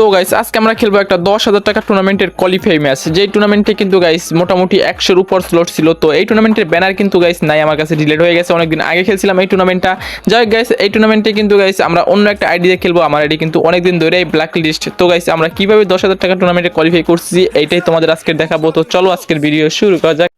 তো গাইস আজকে আমরা খেলব একটা দশ হাজার টাকা টুর্নামেন্টের কোয়ালিফাই ম্যাচ যেই টুর্নামেন্টে কিন্তু গাইস মোটামুটি একশোর উপর স্লট ছিল। তো এই টুর্নামেন্টের ব্যানার কিন্তু গাইস নাই আমার কাছে ডিলেট হয়ে গেছে। অনেকদিন আগে খেলছিলাম এই টুর্নামেন্টটা যাই গাইস এই টুর্নামেন্টে কিন্তু গাইস আমরা অন্য একটা আইডি দিয়ে খেলব। আমার আইডি কিন্তু অনেকদিন ধরেই ব্ল্যাক লিস্ট তো গাইস আমরা কীভাবে দশ হাজার টাকা টুর্নামেন্টে কোয়ালিফাই করছি, এইটাই তোমাদের আজকে দেখাবো। তো চলো আজকের ভিডিও শুরু করা যাক।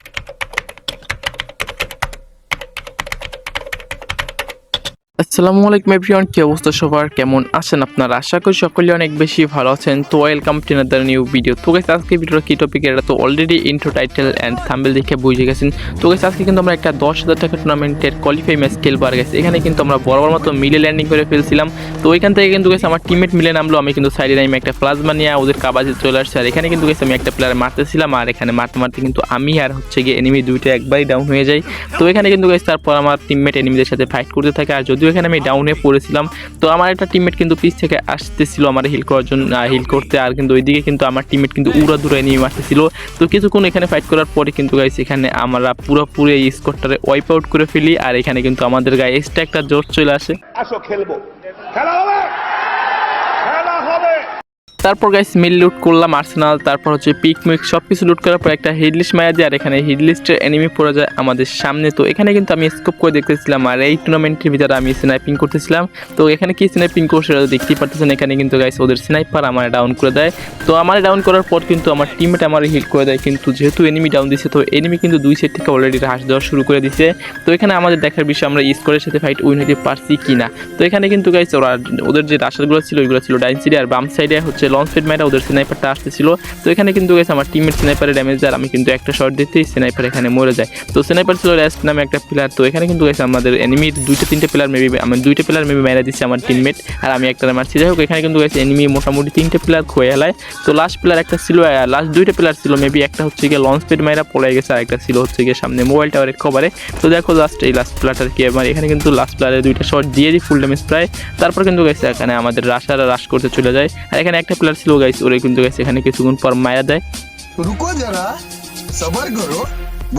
আসসালামু আলাইকুম এভরিওয়ান কি অবস্থা সবার? কেমন আছেন আপনারা? আশা করি সকলে অনেক বেশি ভালো আছেন। তো welcome to another new video তো গাইস আজকে ভিডিওর কি টপিক এটা তো already intro title and thumbnail দেখে বুঝে গেছেন। তো গাইস আজকে কিন্তু আমরা একটা দশ হাজার টাকা টুর্নামেন্টের কোয়ালিফাই ম্যাচ খেলব আর গেছে এখানে কিন্তু আমরা বড় মতো মিলে ল্যান্ডিং করে ফেলছিলাম। তো ওইখান থেকে কিন্তু গেছে আমার টিমমেট মিলে নামলো। আমি কিন্তু সাইডে নামে একটা প্লাজমা নিয়ে ওদের কাবাজে চলে আসছে। আর এখানে কিন্তু গেছে আমি একটা প্লেয়ার মারতেছিলাম। আর এখানে মারতে মারতে কিন্তু আমি আর হচ্ছে গিয়ে এনিমি দুইটা একবারই ডাউন হয়ে যাই। তো এখানে কিন্তু গেছে তারপর আমার টিমমেট এনিমিদের সাথে ফাইট করতে থাকে। আর যদিও এখানে আমি ডাউনে পড়েছিলাম। তো আমার একটা টিমমেট কিন্তু পিছ থেকে আসতেছিল আমার হিল করার জন্য হিল করতে। আর কিন্তু ওইদিকে কিন্তু আমার টিমমেট কিন্তু উড়া দূরে নিয়ে আসতেছিল। তো কিছুক্ষণ এখানে ফাইট করার পরে কিন্তু গাইস এখানে আমরা পুরোপুরি এই স্কোরটারে ওয়াইপ আউট করে ফেলি। আর এখানে কিন্তু আমাদের গায়ে এক্সট্রা একটা জোর চলে আসে। আসো, খেলব। খেলা খেলা হবে! তারপর গাইস মিল লুট করলাম আর্সেনাল তারপর হচ্ছে পিক মিক সব কিছু লুট করার পর একটা হিডলিস্ট মারা যায় আর এখানে হিডলিস্টের এনিমি পড়ে যায় আমাদের সামনে। তো এখানে কিন্তু আমি স্কোপ করে দেখতেছিলাম, আর এই টুর্নামেন্টের ভিতরে আমি স্নাইপিং করতেছিলাম। তো এখানে কি স্নাইপিং করছে সেটা দেখতেই পারতেছেন, এখানে কিন্তু গাইস ওদের স্নাইপার আমার ডাউন করে দেয়। তো আমার ডাউন করার পর কিন্তু আমার টিমমেট আমার হিল করে দেয়, কিন্তু যেহেতু এনিমি ডাউন দিছে, তো এনিমি কিন্তু দুই সাইড থেকে অলরেডি হ্রাস দেওয়া শুরু করে দিছে। তো এখানে আমাদের দেখার বিষয়, আমরা স্কোরের সাথে ফাইট উইন হতে পারছি কি না তো এখানে কিন্তু গাইস ওরা, ওদের যে রাশারগুলো ছিল, ওইগুলো ছিল ডাইন সাইডে আর বাম সাইডে হচ্ছে লঞ্চ পেড মাইটা ওদের স্নাইপারটা আসতেছিল। তো এখানে কিন্তু গেছে আমার টিমের স্নাইপারের ড্যামেজ আর আমি কিন্তু একটা শট দিতেই স্নাইপার এখানে মরে যায়। তো স্নাইপার ছিল রেস্ট নামে একটা প্লেয়ার তো এখানে কিন্তু গেছে আমাদের এনিমির দুইটা তিনটে প্লেয়ার মেবি আমি দুইটা প্লেয়ার মেবি মেরে দিচ্ছে আমার টিমমেট আর আমি একটা মারছি। যাই হোক এখানে কিন্তু গেছে এনিমি মোটামুটি তিনটে প্লেয়ার খোয়ে হেলায়। তো লাস্ট প্লেয়ার একটা ছিল লাস্ট দুইটা প্লেয়ার ছিল মেবি একটা হচ্ছে গিয়ে লঞ্চ পেড মাইরা পড়ে গেছে, আর একটা ছিল হচ্ছে গিয়ে সামনে মোবাইল টাওয়ারের কভারে তো দেখো লাস্ট এই লাস্ট প্লেয়ারটার কি আমার এখানে কিন্তু লাস্ট প্লেয়ারের দুইটা শট দিয়ে দিই ফুল ড্যামেজ প্রায়। তারপর কিন্তু গেছে এখানে আমাদের রাশারা রাশ করতে চলে যায়। আর এখানে একটা পপুলার ছিল গাইস ওরা কিন্তু গাইস এখানে কিছুক্ষণ পর মায়া দেয়। রুকো যারা সবার করো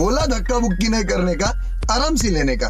বলা ধাক্কা বুক্কি নাই করনে কা আরাম সে লেনে কা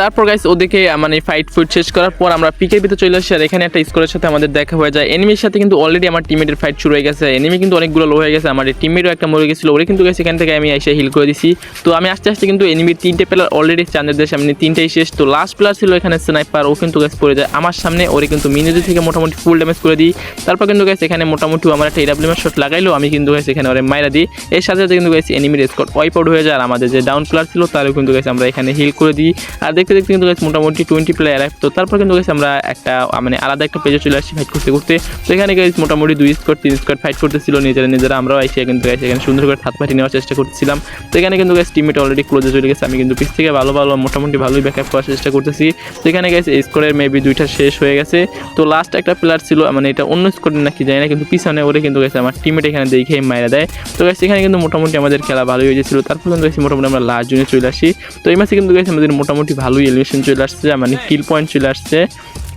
তারপর গাইস ওদিকে মানে ফাইট ফুট শেষ করার পর আমরা পিকের ভিতরে চলে আসি। আর এখানে একটা স্কোরের সাথে আমাদের দেখা হয়ে যায়। এনিমির সাথে কিন্তু অলরেডি আমার টিমের ফাইট শুরু হয়ে গেছে। এনিমি কিন্তু অনেকগুলো লো হয়ে গেছে। আমার টিমেরও একটা মরে গেছিল। ওরে কিন্তু গেছে এখান থেকে আমি এসে হিল করে দিছি। তো আমি আস্তে আস্তে কিন্তু এনিমির তিনটে প্লেয়ার অলরেডি চান্দের সামনে তিনটেই শেষ। তো লাস্ট প্লেয়ার ছিল এখানে স্নাইপার ও কিন্তু গ্যাস পড়ে যায় আমার সামনে। ওরে কিন্তু মিনিটি থেকে মোটামুটি ফুল ড্যামেজ করে দিই। তারপর কিন্তু গেছে এখানে মোটামুটি আমার একটা এডাব্লিউএম শট লাগাইলো। আমি কিন্তু গেছে এখানে ওরে মাইরা দিই। এর সাথে সাথে কিন্তু গেছে এনিমির স্কট ওয়াইপ আউট হয়ে যায়। আর আমাদের যে ডাউন প্লেয়ার ছিল, তারও কিন্তু গেছে আমরা এখানে হিল করে দিই। আর দেখতে দেখতে কিন্তু গেছে মোটামুটি টোয়েন্টি প্লেয়ার তো তারপর কিন্তু গেছে আমরা একটা মানে আলাদা একটা পেজে চলে আসছি ফাইট করতে করতে। তো এখানে গেছে মোটামুটি দুই স্কোয়াড তিন স্কোয়াড ফাইট করতেছিল, নিজেরা নিজেরা আমরাও এসে কিন্তু গেছে এখানে সুন্দর করে হাত পাটি নেওয়ার চেষ্টা করতেছিলাম। তো এখানে কিন্তু গেছে টিমমেট অলরেডি ক্লোজে চলে গেছে, আমি কিন্তু পিছ থেকে ভালো ভালো, মোটামুটি ভালোই ব্যাকআপ করার চেষ্টা করতেছি। তো এখানে গেছে স্কোরের মেবি দুইটা শেষ হয়ে গেছে। তো লাস্ট একটা প্লেয়ার ছিল মানে এটা অন্য স্কোরের নাকি জানি না, কিন্তু পিছনে ওরে কিন্তু গেছে আমার টিমমেট এখানে দেখে মাইরা দেয়। তো গেছে এখানে কিন্তু মোটামুটি আমাদের খেলা ভালোই হয়ে গেছিল তারপর কিন্তু গেছে মোটামুটি আমরা লাস্ট জুনে চলে আসি। তো এই মাসে কিন্তু গেছে আমাদের মোটামুটি ভালোই এলিভেশন চলে আসছে মানে কিল পয়েন্ট চলে আসছে।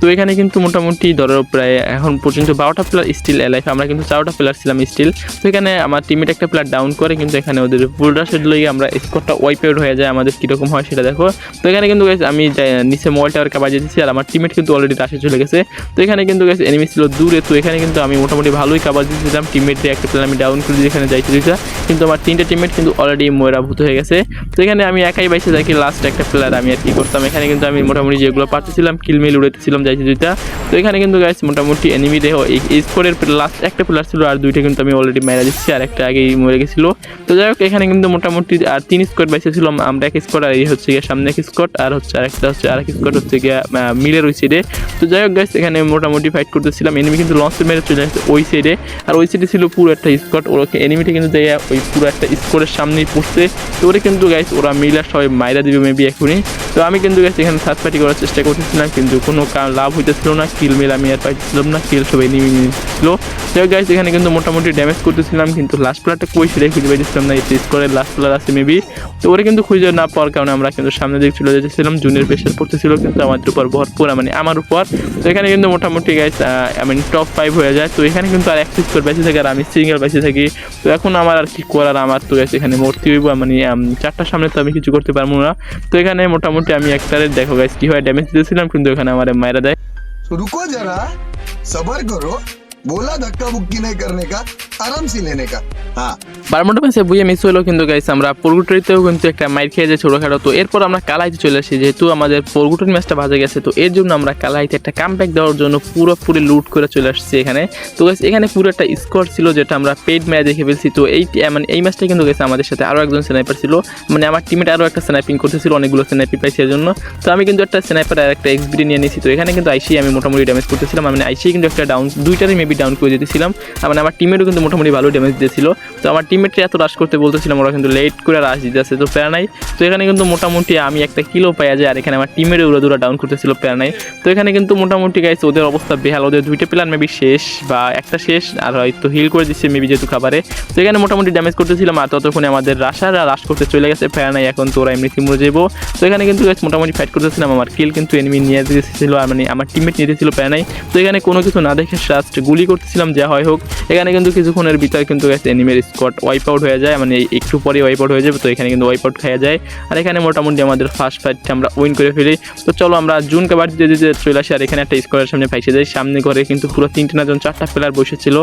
তো এখানে কিন্তু মোটামুটি ধরো প্রায় এখন পর্যন্ত বারোটা প্লেয়ার স্টিল এলাইফ আমরা কিন্তু চারোটা প্লেয়ার ছিলাম স্টিল তো এখানে আমার টিমেট একটা প্লেয়ার ডাউন করে কিন্তু এখানে ওদের ফুল রাশের লইয়ে আমরা স্কোরটা ওয়াইপ আউট হয়ে যায়, আমাদের কীরকম হয় সেটা দেখো। তো এখানে কিন্তু আমি যাই- নিচে মোবাইল টাওয়ার কাবাজে দিচ্ছি আর আমার টিমেট কিন্তু অলরেডি রাশে চলে গেছে। তো এখানে কিন্তু গেছে এনিমি ছিল দূরে, তো এখানে কিন্তু আমি মোটামুটি ভালোই কাবাজ দিয়েছিলাম টিমমেটে একটা প্লেয়ার আমি ডাউন করে এখানে যাইতে দিতে কিন্তু আমার তিনটে টিমমেট কিন্তু অলরেডি ময়রাভূত হয়ে গেছে। তো এখানে আমি একাই বাইসে থাকি লাস্ট একটা প্লেয়ার আমি আর কি করতাম। এখানে কিন্তু আমি মোটামুটি যেগুলো পাচ্ছিলাম কিলমিল উড়েতেছিলাম যাইতে দুইটা। তো এখানে কিন্তু গাইস মোটামুটি এনিমি দেহ, এই স্কোরের লাস্ট একটা প্লেয়ার ছিল আর দুইটা কিন্তু আমি অলরেডি মেরা দিচ্ছি আর একটা আগেই মরে গেছিল। তো যাই হোক, এখানে কিন্তু মোটামুটি, আর তিন স্কোর বাইসে ছিল আমরা, এক স্কোর আর এই হচ্ছে গিয়ে সামনে এক স্কোর আর হচ্ছে আরেকটা হচ্ছে, আরেক স্কোর হচ্ছে গিয়ে মিলের ওই সাইডে তো যাই হোক গাইস এখানে মোটামুটি ফাইট করতেছিলাম। এনিমি কিন্তু লঞ্চে মেরে চলে আসছে ওই সাইডে আর ওই সাইডে ছিল পুরো একটা স্কোর ওরকে এনিমিটা কিন্তু দেয় ওই পুরো একটা স্কোরের সামনেই পড়ছে। তো ওরে কিন্তু গাইস ওরা মিলার সবাই মাইরা দিবে মেবি এখনই। তো আমি কিন্তু এখানে থার্ড পার্টি করার চেষ্টা করতেছিলাম, কিন্তু কোনো লাভ হইতেছিল না কিল মিল আমি আর পাইতেছিলাম না কিল সবাই এনিমি ছিল যাই হোক গাইস এখানে কিন্তু মোটামুটি ড্যামেজ করতেছিলাম, কিন্তু লাস্ট প্লেয়ারটা কই ছিল খুঁজে পাইতেছিলাম না এই স্কোরের লাস্ট প্লেয়ার আছে মেবি তো ওরা কিন্তু খুঁজে না পাওয়ার কারণে আমরা কিন্তু সামনে দিকে চলে যেতেছিলাম জুনের প্রেশার পড়তেছিল কিন্তু আমাদের উপর ভরপুর মানে আমার উপর। তো এখানে কিন্তু মোটামুটি গাইস আমি টপ ফাইভ হয়ে যায়। তো এখানে কিন্তু আর এক স্কোর বেঁচে থাকে আর আমি সিঙ্গেল বেঁচে থাকি। তো এখন আমার আর কি করার, আমার তো গাইস এখানে মূর্তি হইব মানে চারটার সামনে তো আমি কিছু করতে পারব না। তো এখানে মোটামুটি এটা আমি একটারে দেখো গাইস কীভাবে ড্যামেজ দিয়েছিলাম, কিন্তু ওখানে আমার মায়েরা দেয়। রুকো যারা, সবার করো, বলা ধাক্কা মুক্কি নাই করনে কা। आराम से लेने का हाँ বারমোটা ম্যাচে বুয়ে মিস হলো কিন্তু গাইস আমরা পরগুটরিতেও কিন্তু একটা মাইর খেয়ে যায় ছোটোখাটো তো এরপর আমরা কালাইতে চলে আসি যেহেতু আমাদের পরগুটরি ম্যাচটা ভাজে গেছে তো এর জন্য আমরা কালাইতে একটা কামব্যাক দেওয়ার জন্য পুরোপুরি লুট করে চলে আসছি এখানে তো গাইস এখানে পুরো একটা স্কোর ছিল যেটা আমরা পেড ম্যাচ দেখে ফেলছি তো এই মানে এই ম্যাচটা কিন্তু গেছে আমাদের সাথে আরও একজন স্নাইপার ছিল মানে আমার টিমেট আরও একটা স্নাইপিং করতেছিল অনেকগুলো স্নাইপি পাইছে এর জন্য তো আমি কিন্তু একটা স্নাইপার আর একটা এক্সবিডি নিয়ে নিয়েছি তো এখানে কিন্তু আইসি আমি মোটামুটি ড্যামেজ করতেছিলাম মানে আইসি কিন্তু একটা ডাউন দুইটারই মেবি ডাউন করে দিতেছিলাম আর মানে আমার টিমেরও কিন্তু মোটামুটি ভালো ড্যামেজ দিয়েছিল। তো আমার টিমমেটরা এত রাশ করতে বলতেছিলাম ওরা কিন্তু লেট করে রাশ দিতেছে, তো প্যারা নাই। তো এখানে কিন্তু মোটামুটি আমি একটা কিলো পাওয়া যায় আর এখানে আমার টিমের উড়া দুরা ডাউন করতেছিল প্যারা নাই। তো এখানে কিন্তু মোটামুটি গাইছে ওদের অবস্থা বেহাল, ওদের দুইটা প্লেয়ার মেবি শেষ বা একটা শেষ, আর হয়তো হিল করে দিচ্ছে মেবি যেহেতু খাবারে। তো এখানে মোটামুটি ড্যামেজ করতেছিলাম, আর ততক্ষণে আমাদের রাশার রাশ করতে চলে গেছে প্যারা নাই, এখন তো ওরা এমনিতেই মরে যাব তো এখানে কিন্তু guys, মোটামুটি ফাইট করতেছিলাম, আমার কিল কিন্তু এনিমি নিয়ে দিয়েছিল আর মানে আমার টিমমেট নিয়ে দিয়েছিল প্যারা নাই। তো এখানে কোনো কিছু না দেখে জাস্ট গুলি করতেছিলাম, যা হয় হোক। এখানে কিন্তু কিছুক্ষণের ভিতরে কিন্তু গেছে এনিমের স্কট ওয়াইপ আউট হয়ে যায় মানে একটু পরে ওয়াইপ আউট হয়ে যাবে, তো এখানে কিন্তু ওয়াইপ আউট খাওয়া যায়। আর এখানে মোটামুটি আমাদের ফার্স্ট ফাইটটা আমরা উইন করে ফেলি। তো চলো আমরা জুন কাবার দিতে দিতে চলে আসি, আর এখানে একটা স্কোয়ারের সামনে ফাইসে যাই সামনে ঘরে কিন্তু পুরো তিনটে না জন চারটা প্লেয়ার বসেছিল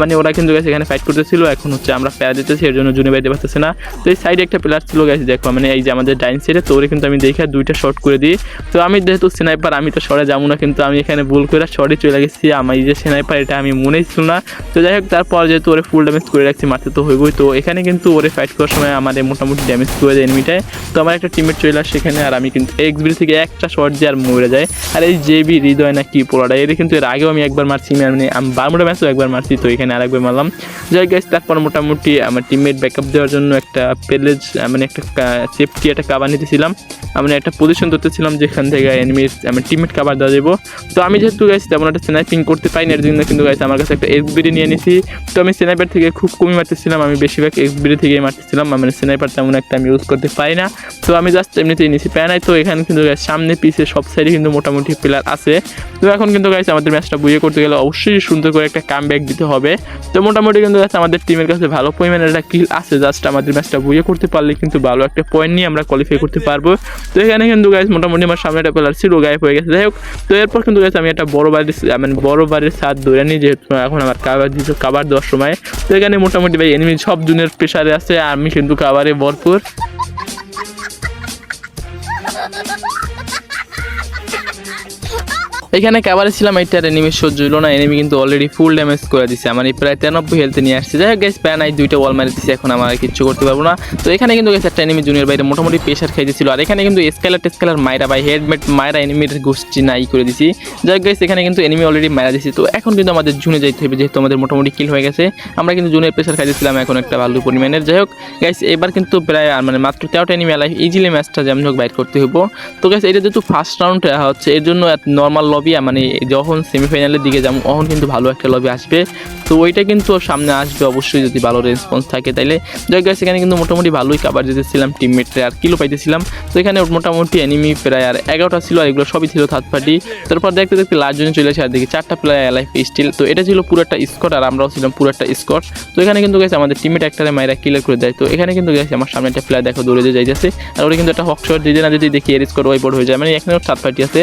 মানে ওরা কিন্তু গেছে এখানে ফাইট করতেছিল। এখন হচ্ছে আমরা প্যারা দিতেছি, এর জন্য জুনে বাইতে পারতেছে না। তো এই সাইডে একটা প্লেয়ার ছিল গেছে দেখো মানে এই যে আমাদের ডাইন সাইডে তো ওরে কিন্তু আমি দেখে দুইটা শর্ট করে দিই। তো আমি যেহেতু স্নাইপার আমি তো সরে যাব না, কিন্তু আমি এখানে ভুল করে শর্টে চলে গেছি। আমার এই যে স্নাইপার এটা আমি মনেই ছিল না। তো যাই হোক, তারপর যেহেতু ওরে ফুল ড্যামেজ করে রাখছি মারতে তো হইবই। তো এখানে কিন্তু ওরে ফাইট করার সময় আমাদের মোটামুটি ড্যামেজ করে দেয় এনিমিটায় তো আমার একটা টিমের চলে আসে সেখানে আর আমি কিন্তু এক্সবি থেকে একটা শট দিয়ে আর মরে যায় আর এই জেবি হৃদয় না কি পোড়াটা এর কিন্তু এর আগেও আমি একবার মারছি মানে আমি বারমুটা ম্যাচও একবার মারছি, তো এখানে আরেকবার মারলাম। যাই গাইস তারপর মোটামুটি আমার টিমমেট ব্যাকআপ দেওয়ার জন্য একটা প্যালেজ মানে একটা সেফটি একটা কাবার নিতেছিলাম। আমি একটা পজিশন ধরতেছিলাম যেখান থেকে এনিমির আমার টিমমেট কাবার দেওয়া যাব তো আমি যেহেতু গাইছি তেমন একটা স্নাইপিং করতে পাইনি এর জন্য কিন্তু গাইছে আমার কাছে একটা এক্সবিডি নিয়ে নিছি। তো আমি স্নাইপার থেকে খুব কমই মারতেছিলাম, আমি বেশিরভাগ এক্সবিডি থেকেই মারতেছিলাম মানে স্নাইপার তেমন একটা আমি ইউজ করতে পারি না। তো আমি জাস্ট এমনিতেই নিছি প্যানাই। তো এখানে কিন্তু সামনে, পিছে সব সাইডে কিন্তু মোটামুটি প্লেয়ার আছে। তো এখন কিন্তু গাইছে আমাদের ম্যাচটা বুয়ে করতে গেলে অবশ্যই সুন্দর করে একটা কাম দিতে হবে। তো মোটামুটি কিন্তু আমাদের টিমের কাছে ভালো পরিমাণের একটা কিল আছে। জাস্ট আমাদের ম্যাচটা বুয়ে করতে পারলে কিন্তু ভালো একটা পয়েন্ট নিয়ে আমরা কোয়ালিফাই করতে পারব। তো এখানে কিন্তু গাইজ মোটামুটি আমার সামনে একটা প্লেয়ার ছিল, গায়েব হয়ে গেছে। যাই হোক, তো এরপর কিন্তু গাইছে আমি একটা বড় বাড়ির মানে বড় বাড়ির সাথ ধরে নিই, যেহেতু এখন আমার কাবার দিতে কাবার দেওয়ার সময়। তো এখানে মোটামুটি ভাই এনিমি সব জুনের প্রেশারে আছে আর্মি কিন্তু কাবারে ভরপুর। এখানে কাবারে ছিলাম এইটার এনিমি সহ্য হলো না এনিমি কিন্তু অলরেডি ফুল ড্যামেজ করে দিছে। আমার এই প্রায় তিরানব্বই হেলথে নিয়ে আসছে। যাই হোক গ্যাস প্যান আই দুইটা ওয়াল মারি দিচ্ছে এখন আমার কিচ্ছু করতে পারব না। তো এখানে কিন্তু গেছে একটা এনিমি জুনিয়র বাইরে মোটামুটি প্রেশার খাইতেছিল। আর এখানে কিন্তু স্কেলার টেস্কেলার মাইরা বাই হেডমেট মাইরা এনিমির গোষ্ঠী নাই করে দিছি। যাই হোক এখানে কিন্তু এনিমি অলরেডি মারা দিছি। তো এখন কিন্তু আমাদের জুনে যাইতে হবে, যেহেতু আমাদের মোটামুটি কিল হয়ে গেছে। আমরা কিন্তু জুনের প্রেশার খাইতেছিলাম এখন একটা ভালো পরিমাণের। যাই হোক গাইস এবার কিন্তু প্রায় মানে মাত্র তেরোটা এনিমি আলাই ইজিলি ম্যাচটা যেমন হোক বাইর করতে হব তো গাইস এটা যেহেতু ফার্স্ট রাউন্ড হচ্ছে এর জন্য নর্মাল লবি মানে যখন সেমিফাইনালের দিকে যাব, তখন কিন্তু ভালো একটা লবি আসবে। তো ওইটা কিন্তু সামনে আসবে অবশ্যই যদি ভালো রেসপন্স থাকে। তাইলে যাই গাইস এখানে কিন্তু মোটামুটি ভালোই কাবার যেতেছিলাম টিমমেটরে আর কিলো পাইতেছিলাম। তো এখানে মোটামুটি এনিমি প্রায় আর এগারোটা ছিল, আর এগুলো সবই ছিল থার্ড পার্টি তারপর দেখতে দেখতে লাস্ট জনে চলে আসে, আর দেখি চারটা প্লেয়ার লাইফ স্টিল তো এটা ছিল পুরো একটা স্কট আর আমরাও ছিলাম পুরো একটা স্কট তো এখানে কিন্তু গেছে আমাদের টিমমেট একটারে মায়েরা ক্লিয়ার করে দেয়। তো এখানে কিন্তু গেছে আমার সামনে একটা প্লেয়ার দেখো দৌড়ে যাইতেছে। আর ওরা কিন্তু একটা হক শট না যদি দেখি এর স্কোর ওয়াই বোর্ড হয়ে যায়। মানে এখানে থার্ড পার্টি আছে।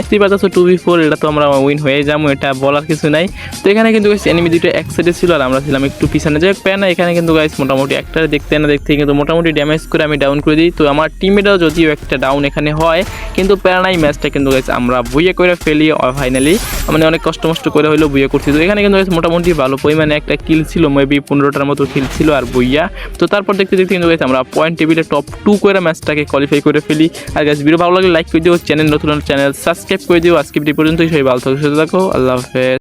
টু বি ফোর এটা তো আমরা উইন হয়ে যাব, এটা বলার কিছু নাই। তো এখানে কিন্তু গাইস এনিমি দুটো এক সাইডে ছিল আর আমরা ছিলাম একটু পিছনে। যাই প্যানা এখানে কিন্তু গাইস মোটামুটি একটা দেখতে না দেখতে কিন্তু মোটামুটি ড্যামেজ করে আমি ডাউন করে দিই। তো আমার টিমেটাও যদিও একটা ডাউন এখানে হয়, কিন্তু প্যারানাই ম্যাচটা কিন্তু গাইস আমরা বুয়ে করে ফেলি ফাইনালি মানে অনেক কষ্ট মষ্ট করে হলেও বুয়ে করছি। তো এখানে কিন্তু মোটামুটি ভালো পরিমাণে একটা কিল ছিল মেবি পনেরোটার মতো কিল ছিল আর বইয়া। তো তারপর দেখতে দেখতে কিন্তু guys, আমরা পয়েন্ট টেবিলে টপ টু করে ম্যাচটাকে কোয়ালিফাই করে ফেলি। আর গাইস ভিডিও ভালো লাগলে লাইক করে দিও চ্যানেল নতুন চ্যানেল সাবস্ক্রাইব করে দিও। আজকে পর্যন্তই সবাই ভালো থাকো সুস্থ থাকো আল্লাহ হাফেজ।